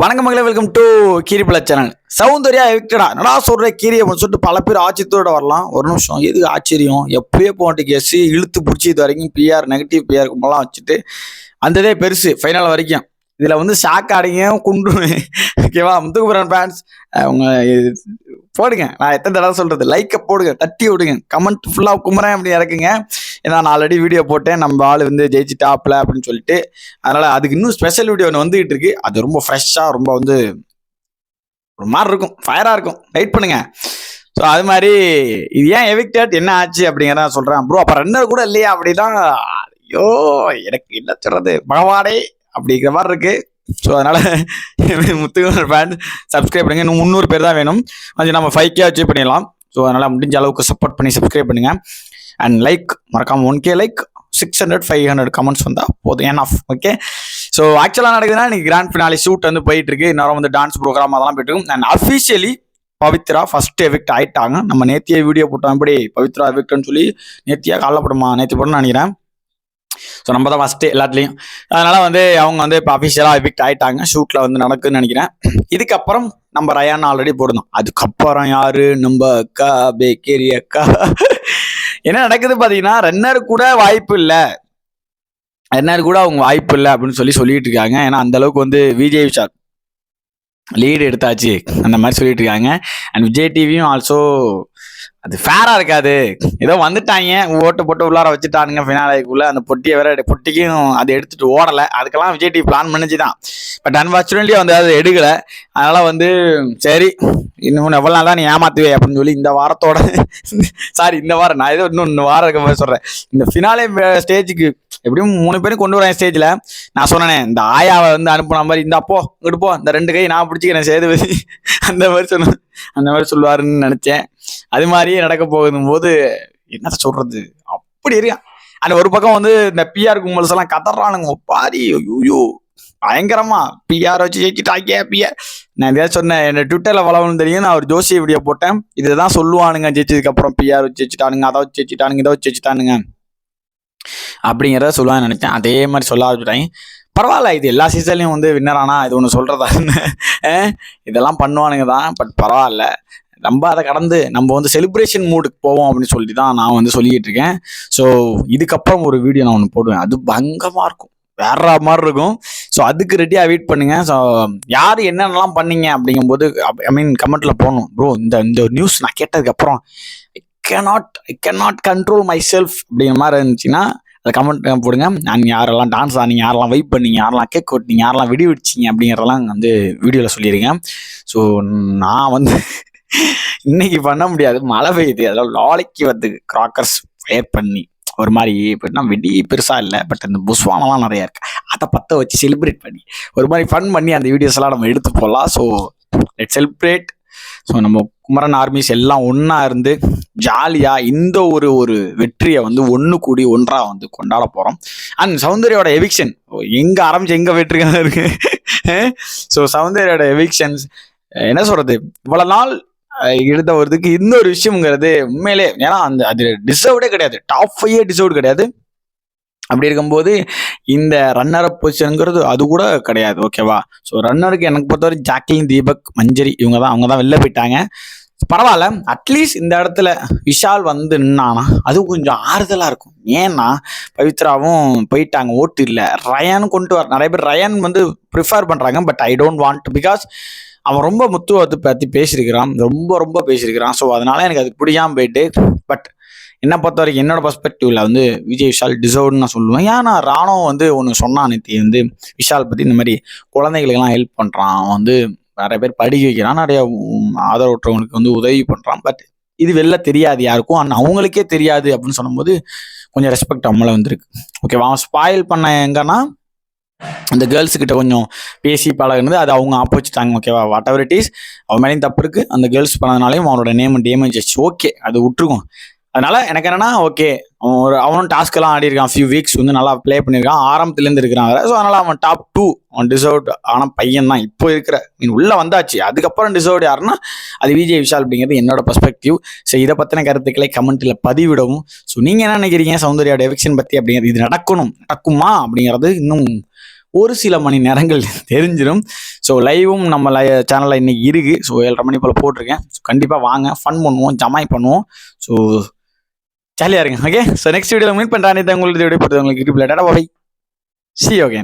வணக்கம் மகளே welcome to கீரிப்பல சேனல் சௌந்தர்யா எவிக்டடா என்னடா சொல்ற கீரி அப்படின்னு சொல்லிட்டு பல பேர் ஆச்சரியத்தோட வரலாம். ஒரு நிமிஷம் எது ஆச்சரியம்? எப்படியோ போட்டு கேஸ் இழுத்து பிடிச்சி இது வரைக்கும் பிஆர் நெகட்டிவ் பிஆர் கும்பலாம் வச்சுட்டு அந்ததே பெருசு ஃபைனல் வரைக்கும். இதில் வந்து ஷாக் ஆடிங்க குண்டு ஓகேவா முத்துக்குமரன் ஃபேன்ஸ் அவங்க போடுங்க. நான் எத்தனை தடவை சொல்றது? லைக்கை போடுங்க தட்டி விடுங்க. கமெண்ட் ஃபுல்லாக குமரன் அப்படி இறக்குங்க. ஏன்னா நான் ஆல்ரெடி வீடியோ போட்டேன். நம்ம ஆள் வந்து ஜெயிச்சிட்டாப்ல அப்படின்னு சொல்லிட்டு. அதனால அதுக்கு இன்னும் ஸ்பெஷல் வீடியோ ஒன்று வந்துகிட்டு இருக்கு. அது ரொம்ப ஃப்ரெஷ்ஷாக ரொம்ப வந்து ஒரு மாதிரி இருக்கும். ஃபயராக இருக்கும். வெயிட் பண்ணுங்க. ஸோ அது மாதிரி இது ஏன் எவிக்டட் என்ன ஆச்சு அப்படிங்கிறத சொல்கிறேன் ப்ரோ அப்போ ரன்னர் கூட இல்லையா அப்படின்னா ஐயோ எனக்கு என்ன சொல்றது? பகவானே அப்படிங்கிற மாதிரி இருக்கு. ஸோ அதனால முத்துக்குமர் ஃபேன் சப்ஸ்கிரைப் பண்ணுங்க. இன்னும் முந்நூறு பேர் தான் வேணும். கொஞ்சம் நம்ம ஃபைவ் கே அச்சீவ் பண்ணிடலாம். ஸோ அதனால் முடிஞ்ச அளவுக்கு சப்போர்ட் பண்ணி சப்ஸ்கிரைப் பண்ணுங்கள் அண்ட் லைக் மறக்காமல் one K like six hundred five hundred comments வந்தால் போதும். ஏன் ஆஃப் ஓகே ஸோ ஆக்சுவலாக நடக்குதுன்னா இன்றைக்கி கிராண்ட் ஃபினாலி ஷூட் வந்து போயிட்டு இருக்கு இன்னும் வந்து டான்ஸ் ப்ரோக்ராம் அதெல்லாம் போயிட்டு இருக்கும் and officially Pavithra first evict ஆயிட்டாங்க. நம்ம நேத்தியே வீடியோ போட்டோம். எப்படி பவித்ரா எவிக்ட்னு சொல்லி நேத்தியா காலப்படுமா நேத்தி போடணும்னு நினைக்கிறேன். ஸோ நம்ம தான் ஃபஸ்ட்டு எல்லாத்துலேயும். அதனால வந்து அவங்க வந்து இப்போ அஃபிஷியலாக எவிக்ட் ஆயிட்டாங்க. ஷூட்டில் வந்து நடக்குதுன்னு நினைக்கிறேன். இதுக்கப்புறம் நம்ம ரயான் ஆல்ரெடி போடணும் அதுக்கப்புறம் யாரு? நம்ம அக்கா பேக்கேரி அக்கா. என்ன நடக்குது பார்த்தீங்கன்னா ரன்னர் கூட வாய்ப்பு இல்லை. ரன்னர் கூட அவங்க வாய்ப்பு இல்லை அப்படின்னு சொல்லி சொல்லிட்டு இருக்காங்க. ஏன்னா அந்த அளவுக்கு வந்து விஜய் விஷால் லீடு எடுத்தாச்சு. அந்த மாதிரி சொல்லிட்டு இருக்காங்க. அண்ட் விஜய் டிவியும் ஆல்சோ அது ஃபேராக இருக்காது. ஏதோ வந்துட்டாங்க. ஓட்டு போட்டு உள்ளார வச்சுட்டானுங்க ஃபினாலைக்குள்ளே அந்த பொட்டியை வேற பொட்டிக்கும் அது எடுத்துட்டு ஓடலை. அதுக்கெல்லாம் விஜய் டிவி பிளான் பண்ணிச்சு தான் பட் அன்ஃபார்ச்சுனேட்லி வந்து அது எடுக்கலை. அதனால் வந்து சரி இன்னும் எவ்வளோ நாள் தான் நீ ஏமாத்துவே அப்படின்னு சொல்லி இந்த வாரத்தோட சாரி இந்த வாரம் நான் ஏதோ இன்னும் இன்னும் வாரம் இருக்க மாதிரி சொல்கிறேன் இந்த ஃபினாலே ஸ்டேஜுக்கு எப்படியும் மூணு பேரும் கொண்டு வரேன் ஸ்டேஜில் நான் சொன்னேனே இந்த ஆயாவை வந்து அனுப்புன மாதிரி இந்த அப்போ இங்கிட்டு போ இந்த ரெண்டு கை நான் பிடிச்சிக்கிறேன் சேதுபதி. அந்த மாதிரி சொன்ன அந்த மாதிரி சொல்லுவாருன்னு நினச்சேன். அது மாதிரியே நடக்க போகுதும் போது என்ன சொல்றது? அப்படி இருக்கா அந்த ஒரு பக்கம் வந்து இந்த பிஆர் கும்பல்ஸ் எல்லாம் கதறானுங்க. பாரி ஐயோ பயங்கரமா. பிஆர் வச்சு ஜெயிச்சுட்டாக்கே பிஆர் நான் எதாவது சொன்னேன் என்ன ட்விட்டர்ல வளவணும் தெரியும் நான் ஒரு ஜோசி வீடியோ போட்டேன். இதுதான் சொல்லுவானுங்க ஜெயிச்சதுக்கு அப்புறம் பிஆர் வச்சு வச்சுட்டானுங்க அதை வச்சு வச்சுட்டானுங்க இதை வச்சு வச்சுட்டானுங்க அப்படிங்கிறத சொல்லுவான்னு நினைச்சேன். அதே மாதிரி சொல்ல ஆரம்பிச்சிட்டாங்க. பரவாயில்ல இது எல்லா சீசன்லையும் வந்து வின்னரானா இது ஒன்று சொல்கிறதா இதெல்லாம் பண்ணுவானுங்க தான் பட் பரவாயில்ல. நம்ம அதை கடந்து நம்ம வந்து செலிப்ரேஷன் மூடுக்கு போவோம் அப்படின்னு சொல்லி தான் நான் வந்து சொல்லிக்கிட்டு இருக்கேன். ஸோ இதுக்கப்புறம் ஒரு வீடியோ நான் ஒன்று போடுவேன். அது பங்கமாக இருக்கும். வேற மாதிரி இருக்கும். ஸோ அதுக்கு ரெடியாக வெயிட் பண்ணுங்க. ஸோ யார் என்னென்னலாம் பண்ணீங்க அப்படிங்கும்போது ஐ மீன் கமெண்ட்டில் போகணும் ப்ரோ இந்த இந்த நியூஸ் நான் கேட்டதுக்கப்புறம் cannot I cannot control myself அப்படிங்கிற மாதிரி இருந்துச்சுன்னா அதை கமெண்ட் போடுங்க. நான் யாரெல்லாம் டான்ஸ் ஆனீங்க யாரெல்லாம் வைப் பண்ணீங்க யாரெல்லாம் கேக் வெட்டினீங்க யாரெல்லாம் வெடி வெடிச்சிங்க அப்படிங்கிறதெல்லாம் வந்து வீடியோவில் சொல்லியிருக்கேன் ஸோ நான் வந்து இன்னைக்கு பண்ண முடியாது. மழை பெய்யுது. அதெல்லாம் லாலைக்கு வந்து கிராக்கர்ஸ் ஃபயர் பண்ணி ஒரு மாதிரி எப்படின்னா வெடி பெருசாக இல்லை பட் அந்த புஸ்வானெலாம் நிறையா இருக்கு. அதை பற்ற வச்சு செலிப்ரேட் பண்ணி ஒரு மாதிரி ஃபன் பண்ணி அந்த வீடியோஸ்லாம் நம்ம எடுத்து போடலாம். ஸோ லெட் செலிப்ரேட் ஸோ நம்ம குமரன் ஆர்மிஸ் எல்லாம் ஒன்றா இருந்து ஜாலியாக இந்த ஒரு ஒரு வெற்றியை வந்து ஒன்று கூடி ஒன்றாக வந்து கொண்டாட போகிறோம் அண்ட் சௌந்தர்யோட எவிக்ஷன் எங்கே ஆரம்பிச்சு எங்கே வெற்றிகள் இருக்கு? ஸோ சௌந்தர்யோட எவிக்ஷன்ஸ் என்ன சொல்கிறது இவ்வளோ நாள் eh, அஹ், எடுத்த வரதுக்கு இன்னொரு விஷயம்ங்கிறது உண்மையிலே ஏன்னா அந்த அது டிசர்வ்டே கிடையாது. டாப் ஃபைவே டிசர்வ்டு கிடையாது. அப்படி இருக்கும்போது இந்த ரன்னர் அப் பொசிஷனுங்கிறது அது கூட கிடையாது ஓகேவா ஸோ ரன்னருக்கு எனக்கு பொறுத்தவரை ஜாக்லின் தீபக் மஞ்சரி இவங்க தான் அவங்க தான் வெளில போயிட்டாங்க. பரவாயில்ல அட்லீஸ்ட் இந்த இடத்துல விஷால் வந்து நின்னானா அது கொஞ்சம் ஆறுதலாக இருக்கும். ஏன்னா பவித்ராவும் போயிட்டாங்க ஓட்டு இல்லை. ரயான் கொண்டு வர நிறைய பேர் ரயான் வந்து ப்ரிஃபர் பண்ணுறாங்க but I don't want because அவன் ரொம்ப முத்துவத்தை பற்றி பேசியிருக்கிறான். ரொம்ப ரொம்ப பேசியிருக்கிறான். ஸோ அதனால எனக்கு அது பிடிக்காமல் போயிட்டு பட் என்னை பொறுத்த வரைக்கும் என்னோட பர்ஸ்பெக்டிவ்ல வந்து விஜய் விஷால் டிசர்வ்னு நான் சொல்லுவேன். ஏன்னா ராணுவம் வந்து ஒன்று சொன்னான் நேத்தி வந்து விஷால் பற்றி இந்த மாதிரி குழந்தைகளுக்கெல்லாம் ஹெல்ப் பண்ணுறான் அவன் வந்து நிறைய பேர் படிக்க வைக்கிறான். நிறைய ஆதரவற்றவங்களுக்கு வந்து உதவி பண்ணுறான் பட் இது வெளில தெரியாது யாருக்கும். அண்ட் அவங்களுக்கே தெரியாது அப்படின்னு சொல்லும்போது கொஞ்சம் ரெஸ்பெக்ட் அவங்கள வந்திருக்கு. ஓகேவா அவன் ஸ்பாயில் பண்ண எங்கன்னா அந்த கேர்ள்ஸ் கிட்ட கொஞ்சம் பேசி பழகுனது அது அவங்க ஆப்போசிட்டாங்க ஓகேவா வாட் எவர் இட் இஸ் அவன் மேலேயும் தப்பு இருக்குது அந்த கேர்ள்ஸ் பண்ணதுனாலையும் அவனோட நேம் டேமேஜ் ஆச்சு ஓகே அது விட்டுருக்கும் அதனால எனக்கு என்னன்னா ஓகே ஒரு அவனும் டாஸ்க் எல்லாம் ஆடி இருக்கான் ஃபியூ வீக்ஸ் வந்து நல்லா ப்ளே பண்ணியிருக்கான். ஆரம்பத்துலேருந்து இருக்கிறான் ஸோ அதனால அவன் டாப் டூ அவன் டிசர்வ்ட் ஆன பையன் தான் இப்போ இருக்கிற. மீன் உள்ள வந்தாச்சு. அதுக்கப்புறம் டிசர்வ்ட் யாருன்னா அது விஜய் விஷால் அப்படிங்கிறது என்னோட பர்ஸ்பெக்டிவ் ஸோ இதை பற்றின கருத்துக்களை கமெண்ட்டில் பதிவிடவும். ஸோ நீங்கள் என்ன நினைக்கிறீங்க? சௌந்தர்யோட எவிக்ஷன் பற்றி அப்படிங்கிறது இது நடக்கணும் நடக்குமா அப்படிங்கிறது இன்னும் ஒரு சில மணி நேரங்கள் தெரிஞ்சிடும் ஸோ லைவும் நம்ம லை சேனலில் இன்னைக்கு இருக்குது ஸோ ஏழரை மணி போல் போட்டிருக்கேன். ஸோ கண்டிப்பாக வாங்க. ஃபன் பண்ணுவோம் ஜமாய் பண்ணுவோம். ஸோ ஜாலியாக இருங்க ஓகே ஸோ நெக்ஸ்ட் வீடியோவில் மீட் பண்ணுறேன் உங்களுக்கு வீடியோ போட்டு உங்களுக்கு டாடா பாய் சி ஓகே